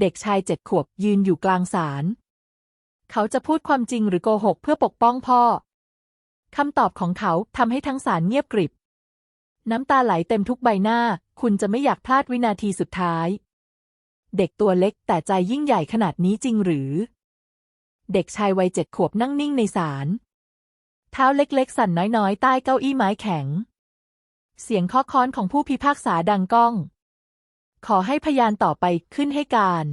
เด็กชายเจ็ดขวบยืนอยู่กลางศาล เขาจะพูดความจริงหรือโกหกเพื่อปกป้องพ่อ คำตอบของเขาทำให้ทั้งศาลเงียบกริบ น้ำตาไหลเต็มทุกใบหน้า คุณจะไม่อยากพลาดวินาทีสุดท้าย เด็กตัวเล็กแต่ใจยิ่งใหญ่ขนาดนี้จริงหรือ เด็กชายวัยเจ็ดขวบนั่งนิ่งในศาล เท้าเล็กๆ สั่นน้อยๆ ใต้เก้าอี้ไม้แข็ง เสียงเคาะค้อนของผู้พิพากษาดังก้อง ขอให้พยานต่อไปขึ้นให้การ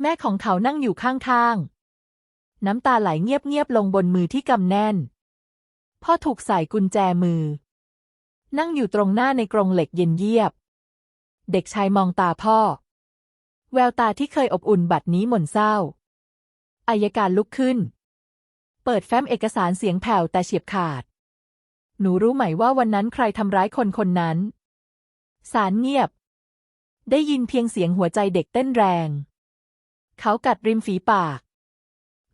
แม่ของเขานั่งอยู่ข้างๆ น้ำตาไหลเงียบๆลงบนมือที่กำแน่น พ่อถูกใส่กุญแจมือ นั่งอยู่ตรงหน้าในกรงเหล็กเย็นเยียบ เด็กชายมองตาพ่อ แววตาที่เคยอบอุ่นบัดนี้หม่นเศร้าอายการลุกขึ้น เปิดแฟ้มเอกสารเสียงแผ่วแต่เฉียบขาด หนูรู้ไหมว่าวันนั้นใครทำร้ายคนคนนั้น สารเงียบ ได้ยินเพียงเสียงหัวใจเด็กเต้นแรง เขากัดริมฝีปาก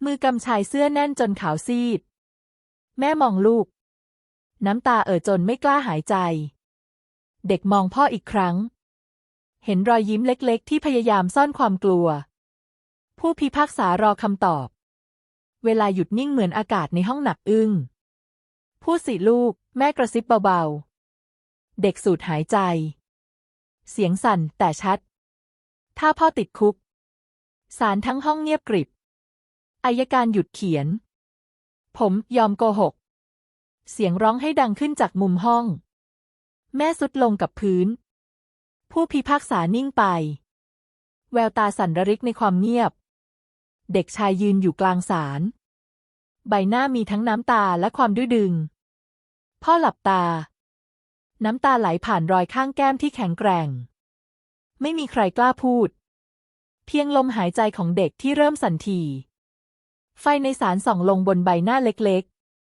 มือกำชายเสื้อแน่นจนขาวซีด แม่มองลูก น้ำตาเอ่อจนไม่กล้าหายใจ เด็กมองพ่ออีกครั้ง เห็นรอยยิ้มเล็กๆ ที่พยายามซ่อนความกลัว ผู้พิพากษารอคำตอบ เวลาหยุดนิ่งเหมือนอากาศในห้องหนักอึ้งพูดสิลูก แม่กระซิบเบาๆ เด็กสูดหายใจ เสียงสั่นแต่ชัด ถ้าพ่อติดคุก สารทั้งห้องเงียบกริบ อายการหยุดเขียน ผมยอมโกหก เสียงร้องให้ดังขึ้นจากมุมห้อง แม่สุดลงกับพื้น ผู้พิพากษานิ่งไป แววตาสั่นระริกในความเงียบ เด็กชายยืนอยู่กลางศาล ใบหน้ามีทั้งน้ำตาและความดื้อดึง พ่อหลับตา น้ำตาไหลผ่านรอยข้างแก้มที่แข็งแกร่ง ไม่มีใครกล้าพูด เพียงลมหายใจของเด็กที่เริ่มสั่นทีไฟในศาลส่องลงบนใบหน้าเล็ก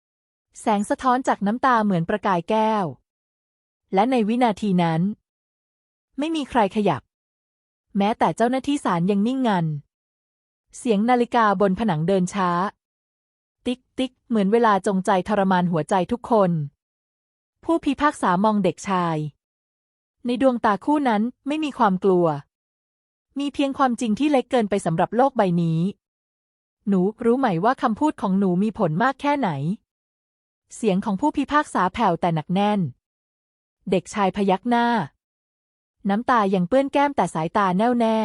ๆ แสงสะท้อนจากน้ำตาเหมือนประกายแก้ว และในวินาทีนั้น ไม่มีใครขยับ แม้แต่เจ้าหน้าที่ศาลยังนิ่งงัน เสียงนาฬิกาบนผนังเดินช้า ติ๊กติ๊กเหมือนเวลาจงใจทรมานหัวใจทุกคน ผู้พิพากษามองเด็กชาย ในดวงตาคู่นั้นไม่มีความกลัว มีเพียงความจริงที่เล็กเกินไปสำหรับโลกใบนี้ หนูรู้ไหมว่าคำพูดของหนูมีผลมากแค่ไหน เสียงของผู้พิพากษาแผ่วแต่หนักแน่น เด็กชายพยักหน้า น้ำตายังเปื้อนแก้มแต่สายตาแน่วแน่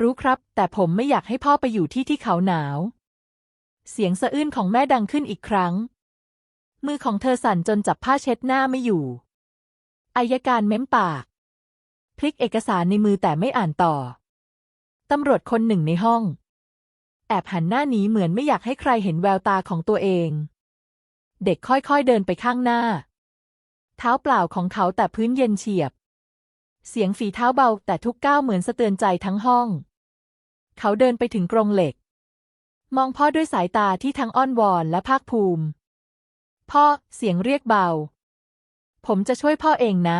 รู้ครับ แต่ผมไม่อยากให้พ่อไปอยู่ที่ที่เขาหนาว เสียงสะอื้นของแม่ดังขึ้นอีกครั้ง มือของเธอสั่นจนจับผ้าเช็ดหน้าไม่อยู่ อายการเม้มปาก พลิกเอกสารในมือแต่ไม่อ่านต่อ ตำรวจคนหนึ่งในห้อง แอบหันหน้าหนีเหมือนไม่อยากให้ใครเห็นแววตาของตัวเอง เด็กค่อยๆเดินไปข้างหน้า เท้าเปล่าของเขาแต่พื้นเย็นเฉียบ เสียงฝีเท้าเบาแต่ทุกก้าวเหมือนสะเตือนใจทั้งห้อง เขาเดินไปถึงกรงเหล็ก มองพ่อด้วยสายตาที่ทั้งอ้อนวอนและภาคภูมิ พ่อเสียงเรียกเบา ผมจะช่วยพ่อเองนะ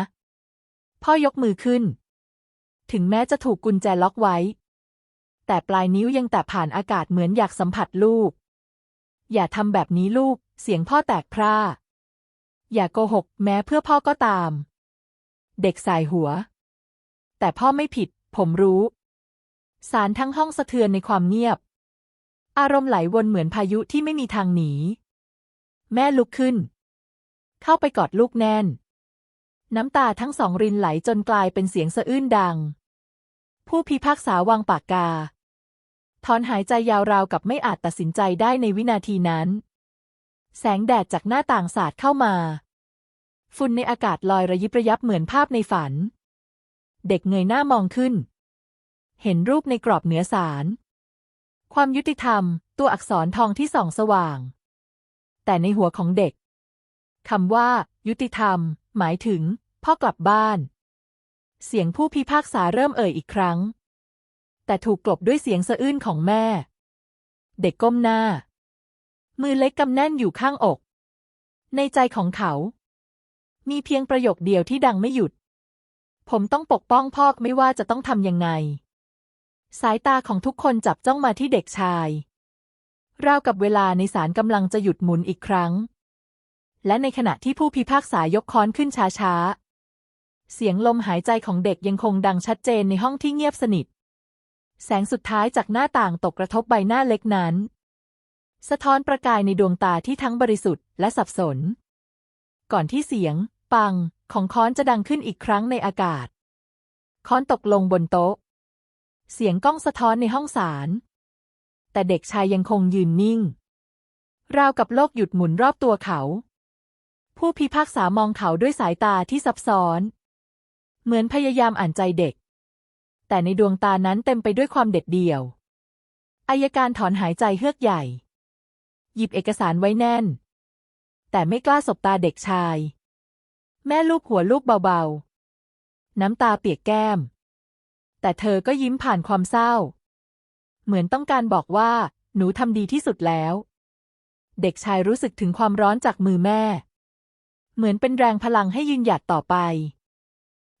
พ่อยกมือขึ้น ถึงแม้จะถูกกุญแจล็อกไว้ แต่ปลายนิ้วยังแตะผ่านอากาศเหมือนอยากสัมผัสลูก อย่าทำแบบนี้ลูก เสียงพ่อแตกพร่า อย่าโกหกแม้เพื่อพ่อก็ตาม เด็กสายหัว แต่พ่อไม่ผิด ผมรู้ สารทั้งห้องสะเทือนในความเงียบ อารมณ์ไหลวนเหมือนพายุที่ไม่มีทางหนี แม่ลุกขึ้น เข้าไปกอดลูกแน่น น้ำตาทั้งสองรินไหลจนกลายเป็นเสียงสะอื้นดัง ผู้พิพากษาวางปากกา ถอนหายใจยาวราวกับไม่อาจตัดสินใจได้ในวินาทีนั้น แสงแดดจากหน้าต่างสาดเข้ามา ฝุ่นในอากาศลอยระยิบระยับเหมือนภาพในฝัน เด็กเงยหน้ามองขึ้น เห็นรูปในกรอบเหนือสารความยุติธรรม ตัวอักษรทองที่ส่องสว่าง แต่ในหัวของเด็กคำว่า ยุติธรรม หมายถึง พ่อกลับบ้าน เสียงผู้พิพากษาเริ่มเอ่ยอีกครั้ง แต่ถูกกลบด้วยเสียงสะอื้นของแม่ เด็กก้มหน้า มือเล็กกำแน่นอยู่ข้างอก ในใจของเขา มีเพียงประโยคเดียวที่ดังไม่หยุด ผมต้องปกป้องพ่อไม่ว่าจะต้องทำยังไง สายตาของทุกคนจับจ้องมาที่เด็กชาย ราวกับเวลาในศาลกำลังจะหยุดหมุนอีกครั้ง และในขณะที่ผู้พิพากษายกค้อนขึ้นช้าๆ เสียงลมหายใจของเด็กยังคงดังชัดเจนในห้องที่เงียบสนิท แสงสุดท้ายจากหน้าต่างตกกระทบใบหน้าเล็กนั้น สะท้อนประกายในดวงตาที่ทั้งบริสุทธิ์และสับสน ก่อนที่เสียง ปัง ของค้อนจะดังขึ้นอีกครั้งในอากาศ ค้อนตกลงบนโต๊ะ เสียงก้องสะท้อนในห้องศาล แต่เด็กชายยังคงยืนนิ่ง ราวกับโลกหยุดหมุนรอบตัวเขา ผู้พิพากษามองเขาด้วยสายตาที่ซับซ้อน เหมือนพยายามอ่านใจเด็ก แต่ในดวงตานั้นเต็มไปด้วยความเด็ดเดี่ยว อายการถอนหายใจเฮือกใหญ่ หยิบเอกสารไว้แน่น แต่ไม่กล้าสบตาเด็กชาย แม่ลูบหัวลูกเบาๆ น้ำตาเปียกแก้ม แต่เธอก็ยิ้มผ่านความเศร้า เหมือนต้องการบอกว่า หนูทำดีที่สุดแล้ว เด็กชายรู้สึกถึงความร้อนจากมือแม่ เหมือนเป็นแรงพลังให้ยืนหยัดต่อไป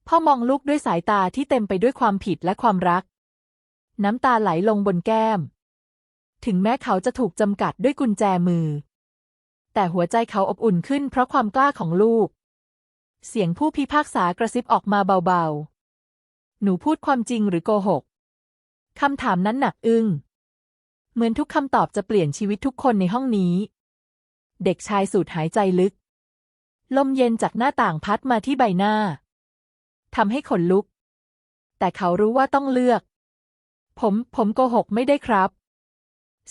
พ่อมองลูกด้วยสายตาที่เต็มไปด้วยความผิดและความรัก น้ำตาไหลลงบนแก้ม ถึงแม้เขาจะถูกจำกัดด้วยกุญแจมือ แต่หัวใจเขาอบอุ่นขึ้นเพราะความกล้าของลูก เสียงผู้พิพากษากระซิบออกมาเบาๆ หนูพูดความจริงหรือโกหก คำถามนั้นหนักอึ้ง เหมือนทุกคำตอบจะเปลี่ยนชีวิตทุกคนในห้องนี้ เด็กชายสูดหายใจลึก ลมเย็นจากหน้าต่างพัดมาที่ใบหน้าทำให้ขนลุก แต่เขารู้ว่าต้องเลือก ผม ผมโกหกไม่ได้ครับ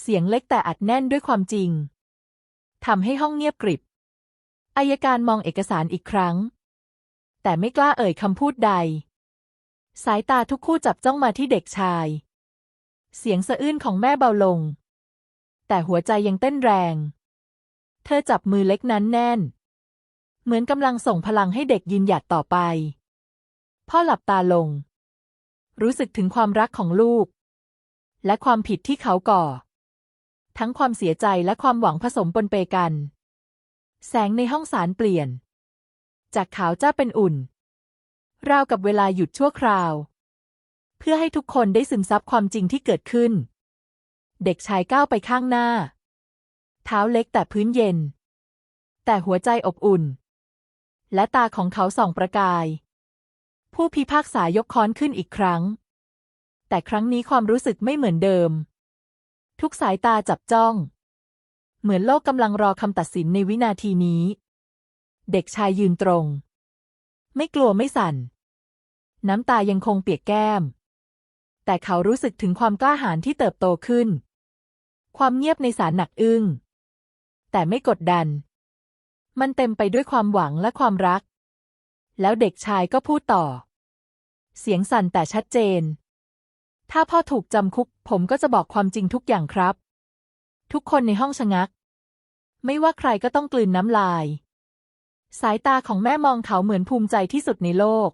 เสียงเล็กแต่อัดแน่นด้วยความจริงทำให้ห้องเงียบกริบอายการมองเอกสารอีกครั้ง แต่ไม่กล้าเอ่ยคำพูดใด สายตาทุกคู่จับจ้องมาที่เด็กชาย เสียงสะอื้นของแม่เบาลง แต่หัวใจยังเต้นแรง เธอจับมือเล็กนั้นแน่น เหมือนกำลังส่งพลังให้เด็กยืนหยัดต่อไป พ่อหลับตาลง รู้สึกถึงความรักของลูก และความผิดที่เขาก่อ ทั้งความเสียใจและความหวังผสมปนเปกัน แสงในห้องศาลเปลี่ยน จากขาวจ้าเป็นอุ่น ราวกับเวลาหยุดชั่วคราว พื่อให้ทุกคนได้ซึมซับความจริงที่เกิดขึ้น เด็กชายก้าวไปข้างหน้า เท้าเล็กแต่พื้นเย็น แต่หัวใจอบอุ่น และตาของเขาส่องประกาย ผู้พิพากษายกค้อนขึ้นอีกครั้ง แต่ครั้งนี้ความรู้สึกไม่เหมือนเดิม ทุกสายตาจับจ้อง เหมือนโลกกำลังรอคำตัดสินในวินาทีนี้ เด็กชายยืนตรง ไม่กลัวไม่สั่นน้ำตายังคงเปียกแก้ม แต่เขารู้สึกถึงความกล้าหาญที่เติบโตขึ้น ความเงียบในศาลหนักอึ้ง แต่ไม่กดดัน มันเต็มไปด้วยความหวังและความรัก แล้วเด็กชายก็พูดต่อ เสียงสั่นแต่ชัดเจน ถ้าพ่อถูกจำคุก ผมก็จะบอกความจริงทุกอย่างครับ ทุกคนในห้องชะงัก ไม่ว่าใครก็ต้องกลืนน้ำลาย สายตาของแม่มองเขาเหมือนภูมิใจที่สุดในโลก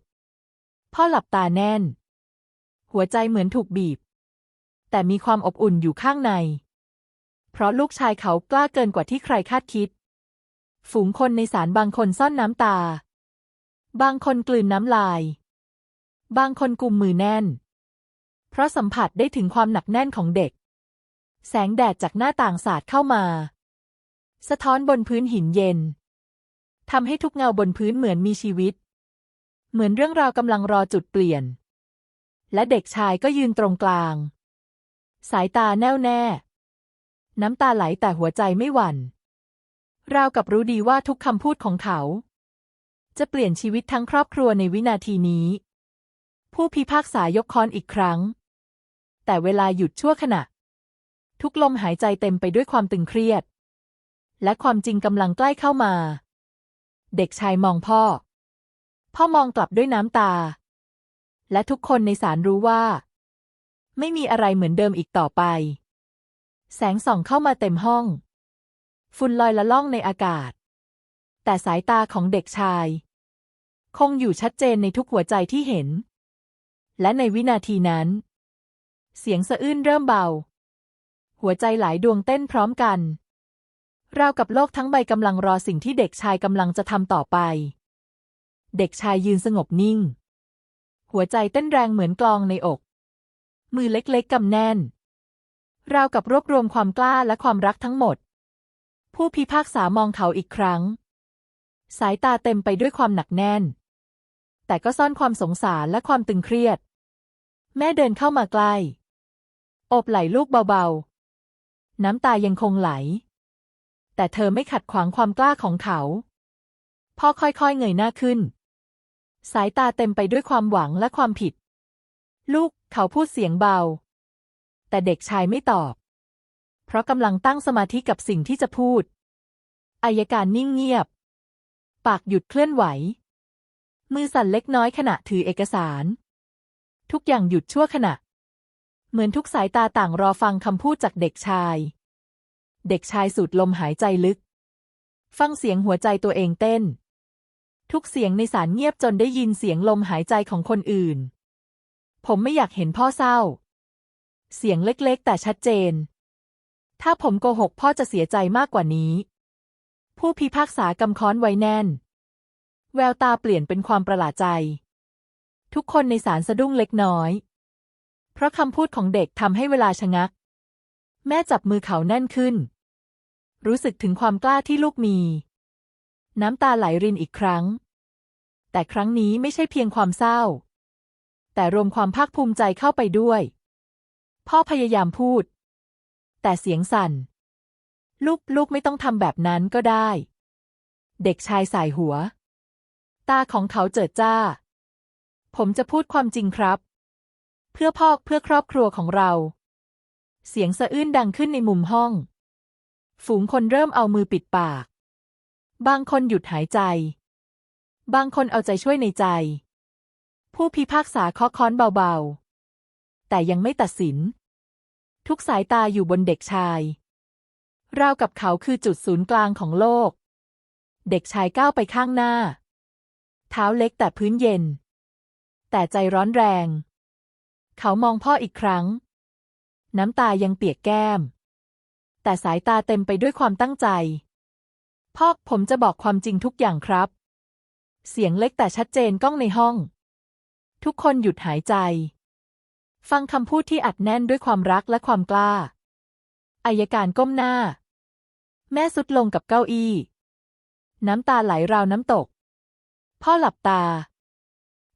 พ่อหลับตาแน่น หัวใจเหมือนถูกบีบ แต่มีความอบอุ่นอยู่ข้างใน เพราะลูกชายเขากล้าเกินกว่าที่ใครคาดคิด ฝูงคนในศาลบางคนซ่อนน้ำตา บางคนกลืนน้ำลาย บางคนกุมมือแน่น เพราะสัมผัสได้ถึงความหนักแน่นของเด็ก แสงแดดจากหน้าต่างสาดเข้ามา สะท้อนบนพื้นหินเย็นทำให้ทุกเงาบนพื้นเหมือนมีชีวิต เหมือนเรื่องราวกำลังรอจุดเปลี่ยน และเด็กชายก็ยืนตรงกลาง สายตาแน่วแน่ น้ำตาไหลแต่หัวใจไม่หวั่น ราวกับรู้ดีว่าทุกคำพูดของเขา จะเปลี่ยนชีวิตทั้งครอบครัวในวินาทีนี้ ผู้พิพากษายกค้อนอีกครั้ง แต่เวลาหยุดชั่วขณะ ทุกลมหายใจเต็มไปด้วยความตึงเครียด และความจริงกำลังใกล้เข้ามา เด็กชายมองพ่อ พ่อมองกลับด้วยน้ำตา และทุกคนในศาลรู้ว่า ไม่มีอะไรเหมือนเดิมอีกต่อไป แสงส่องเข้ามาเต็มห้อง ฝุ่นลอยละล่องในอากาศ แต่สายตาของเด็กชาย คงอยู่ชัดเจนในทุกหัวใจที่เห็น และในวินาทีนั้น เสียงสะอื้นเริ่มเบา หัวใจหลายดวงเต้นพร้อมกันราวกับโลกทั้งใบกำลังรอสิ่งที่เด็กชายกำลังจะทำต่อไป เด็กชายยืนสงบนิ่ง หัวใจเต้นแรงเหมือนกลองในอก มือเล็กๆกำแน่น ราวกับรวบรวมความกล้าและความรักทั้งหมด ผู้พิพากษามองเขาอีกครั้ง สายตาเต็มไปด้วยความหนักแน่น แต่ก็ซ่อนความสงสารและความตึงเครียด แม่เดินเข้ามาใกล้อบไหล่ลูกเบาๆ น้ำตายังคงไหล แต่เธอไม่ขัดขวางความกล้าของเขา พ่อค่อยๆ เงยหน้าขึ้น สายตาเต็มไปด้วยความหวังและความผิด ลูกเขาพูดเสียงเบา แต่เด็กชายไม่ตอบ เพราะกำลังตั้งสมาธิกับสิ่งที่จะพูด อายการนิ่งเงียบ ปากหยุดเคลื่อนไหว มือสั่นเล็กน้อยขณะถือเอกสาร ทุกอย่างหยุดชั่วขณะ เหมือนทุกสายตาต่างรอฟังคำพูดจากเด็กชาย เด็กชายสูดลมหายใจลึก ฟังเสียงหัวใจตัวเองเต้น ทุกเสียงในสารเงียบจนได้ยินเสียงลมหายใจของคนอื่น ผมไม่อยากเห็นพ่อเศร้า เสียงเล็กๆ แต่ชัดเจน ถ้าผมโกหกพ่อจะเสียใจมากกว่านี้ ผู้พิพากษากำค้อนไว้แน่น แววตาเปลี่ยนเป็นความประหลาดใจ ทุกคนในศาลสะดุ้งเล็กน้อย เพราะคำพูดของเด็กทำให้เวลาชะงัก แม่จับมือเขาแน่นขึ้น รู้สึกถึงความกล้าที่ลูกมี น้ำตาไหลรินอีกครั้ง แต่ครั้งนี้ไม่ใช่เพียงความเศร้า แต่รวมความภาคภูมิใจเข้าไปด้วย พ่อพยายามพูด แต่เสียงสั่น ลูกลูกไม่ต้องทำแบบนั้นก็ได้ เด็กชายสายหัว ตาของเขาเจิดจ้า ผมจะพูดความจริงครับ เพื่อพ่อเพื่อครอบครัวของเรา เสียงสะอื้นดังขึ้นในมุมห้อง ฝูงคนเริ่มเอามือปิดปาก บางคนหยุดหายใจ บางคนเอาใจช่วยในใจ ผู้พิพากษาเคาะค้อนเบาๆ แต่ยังไม่ตัดสิน ทุกสายตาอยู่บนเด็กชายราวกับเขาคือจุดศูนย์กลางของโลก เด็กชายก้าวไปข้างหน้า เท้าเล็กแต่พื้นเย็น แต่ใจร้อนแรง เขามองพ่ออีกครั้ง น้ำตายังเปียกแก้ม แต่สายตาเต็มไปด้วยความตั้งใจ พ่อผมจะบอกความจริงทุกอย่างครับ เสียงเล็กแต่ชัดเจนก้องในห้อง ทุกคนหยุดหายใจ ฟังคำพูดที่อัดแน่นด้วยความรักและความกล้าอายการก้มหน้า แม่สุดลงกับเก้าอี้ น้ำตาไหลราวน้ำตก พ่อหลับตา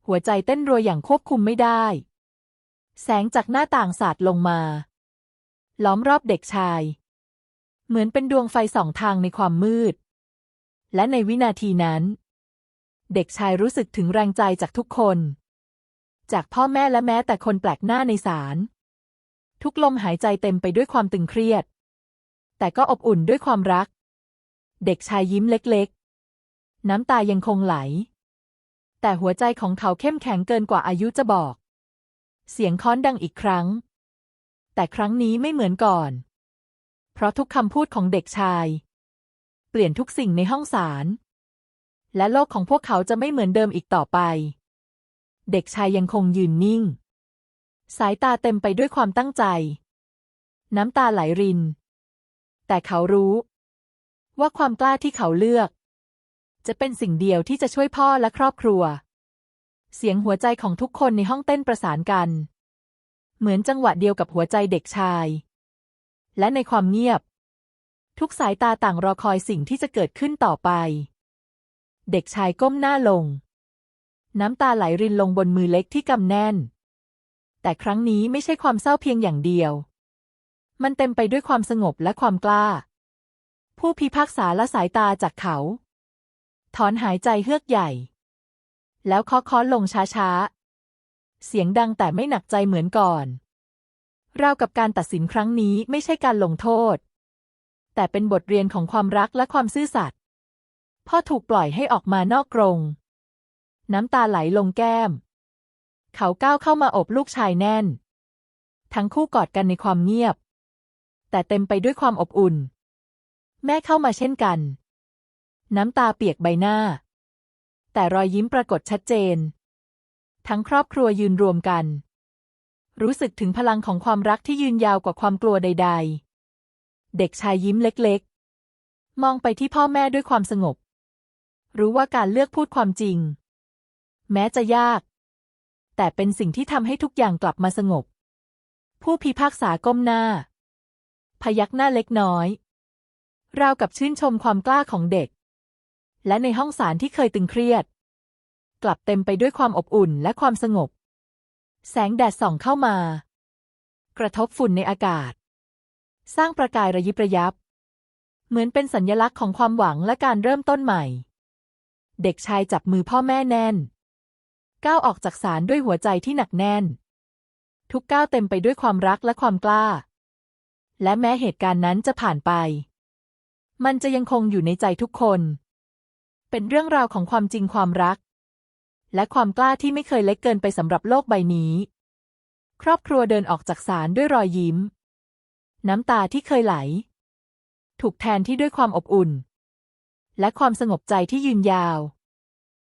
หัวใจเต้นรัวอย่างควบคุมไม่ได้ แสงจากหน้าต่างสาดลงมา ล้อมรอบเด็กชาย เหมือนเป็นดวงไฟสองทางในความมืด และในวินาทีนั้น เด็กชายรู้สึกถึงแรงใจจากทุกคน จากพ่อแม่และแม้แต่คนแปลกหน้าในศาลทุกลมหายใจเต็มไปด้วยความตึงเครียด แต่ก็อบอุ่นด้วยความรัก เด็กชายยิ้มเล็กๆ น้ำตายังคงไหล แต่หัวใจของเขาเข้มแข็งเกินกว่าอายุจะบอก เสียงค้อนดังอีกครั้ง แต่ครั้งนี้ไม่เหมือนก่อน เพราะทุกคำพูดของเด็กชาย ปลี่ยนทุกสิ่งในห้องศาล และโลกของพวกเขาจะไม่เหมือนเดิมอีกต่อไป เด็กชายยังคงยืนนิ่ง สายตาเต็มไปด้วยความตั้งใจ น้ำตาไหลริน แต่เขารู้ ว่าความกล้าที่เขาเลือก จะเป็นสิ่งเดียวที่จะช่วยพ่อและครอบครัว เสียงหัวใจของทุกคนในห้องเต้นประสานกัน เหมือนจังหวะเดียวกับหัวใจเด็กชาย และในความเงียบ ทุกสายตาต่างรอคอยสิ่งที่จะเกิดขึ้นต่อไป เด็กชายก้มหน้าลง น้ำตาไหลรินลงบนมือเล็กที่กำแน่น แต่ครั้งนี้ไม่ใช่ความเศร้าเพียงอย่างเดียว มันเต็มไปด้วยความสงบและความกล้า ผู้พิพากษาละสายตาจากเขา ถอนหายใจเฮือกใหญ่ แล้วเคาะค้อนลงช้าๆ เสียงดังแต่ไม่หนักใจเหมือนก่อนราวกับการตัดสินครั้งนี้ไม่ใช่การลงโทษ แต่เป็นบทเรียนของความรักและความซื่อสัตย์พ่อถูกปล่อยให้ออกมานอกกรง น้ำตาไหลลงแก้ม เขาก้าวเข้ามาอบลูกชายแน่น ทั้งคู่กอดกันในความเงียบ แต่เต็มไปด้วยความอบอุ่น แม่เข้ามาเช่นกัน น้ำตาเปียกใบหน้า แต่รอยยิ้มปรากฏชัดเจน ทั้งครอบครัวยืนรวมกัน รู้สึกถึงพลังของความรักที่ยืนยาวกว่าความกลัวใด ๆ เด็กชายยิ้มเล็กๆ มองไปที่พ่อแม่ด้วยความสงบ รู้ว่าการเลือกพูดความจริง แม้จะยาก แต่เป็นสิ่งที่ทำให้ทุกอย่างกลับมาสงบ ผู้พิพากษาก้มหน้า พยักหน้าเล็กน้อย ราวกับชื่นชมความกล้าของเด็ก และในห้องศาลที่เคยตึงเครียด กลับเต็มไปด้วยความอบอุ่นและความสงบ แสงแดดส่องเข้ามา กระทบฝุ่นในอากาศ สร้างประกายระยิบระยับ เหมือนเป็นสัญลักษณ์ของความหวังและการเริ่มต้นใหม่ เด็กชายจับมือพ่อแม่แน่น ก้าวออกจากศาลด้วยหัวใจที่หนักแน่น ทุกก้าวเต็มไปด้วยความรักและความกล้า และแม้เหตุการณ์นั้นจะผ่านไป มันจะยังคงอยู่ในใจทุกคน เป็นเรื่องราวของความจริงความรัก และความกล้าที่ไม่เคยเล็กเกินไปสำหรับโลกใบนี้ ครอบครัวเดินออกจากศาลด้วยรอยยิ้ม น้ำตาที่เคยไหล ถูกแทนที่ด้วยความอบอุ่น และความสงบใจที่ยืนยาว